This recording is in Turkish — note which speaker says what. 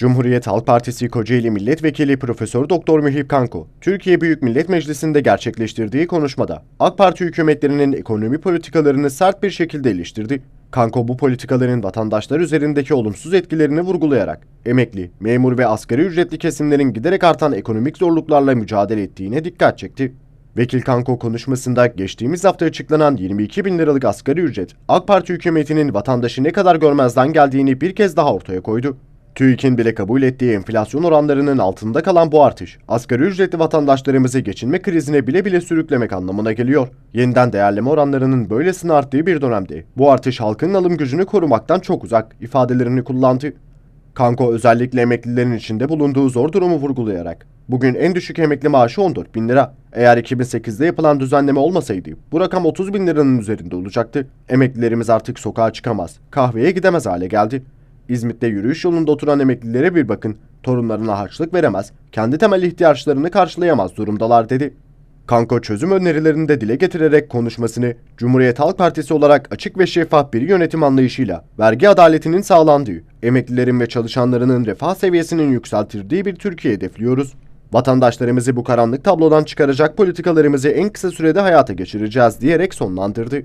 Speaker 1: Cumhuriyet Halk Partisi Kocaeli Milletvekili Profesör Doktor Mühip Kanko, Türkiye Büyük Millet Meclisi'nde gerçekleştirdiği konuşmada AK Parti hükümetlerinin ekonomi politikalarını sert bir şekilde eleştirdi. Kanko bu politikaların vatandaşlar üzerindeki olumsuz etkilerini vurgulayarak emekli, memur ve asgari ücretli kesimlerin giderek artan ekonomik zorluklarla mücadele ettiğine dikkat çekti. Vekil Kanko konuşmasında geçtiğimiz hafta açıklanan 22 bin liralık asgari ücret, AK Parti hükümetinin vatandaşı ne kadar görmezden geldiğini bir kez daha ortaya koydu. TÜİK'in bile kabul ettiği enflasyon oranlarının altında kalan bu artış, asgari ücretli vatandaşlarımızı geçinme krizine bile bile sürüklemek anlamına geliyor. Yeniden değerleme oranlarının böylesine arttığı bir dönemde bu artış halkın alım gücünü korumaktan çok uzak ifadelerini kullandı. Kanko özellikle emeklilerin içinde bulunduğu zor durumu vurgulayarak, bugün en düşük emekli maaşı 14 bin lira. Eğer 2008'de yapılan düzenleme olmasaydı bu rakam 30 bin liranın üzerinde olacaktı. Emeklilerimiz artık sokağa çıkamaz, kahveye gidemez hale geldi. İzmit'te yürüyüş yolunda oturan emeklilere bir bakın, torunlarına harçlık veremez, kendi temel ihtiyaçlarını karşılayamaz durumdalar dedi. Kanko çözüm önerilerini de dile getirerek konuşmasını Cumhuriyet Halk Partisi olarak açık ve şeffaf bir yönetim anlayışıyla vergi adaletinin sağlandığı, emeklilerin ve çalışanlarının refah seviyesinin yükseltildiği bir Türkiye hedefliyoruz. Vatandaşlarımızı bu karanlık tablodan çıkaracak politikalarımızı en kısa sürede hayata geçireceğiz diyerek sonlandırdı.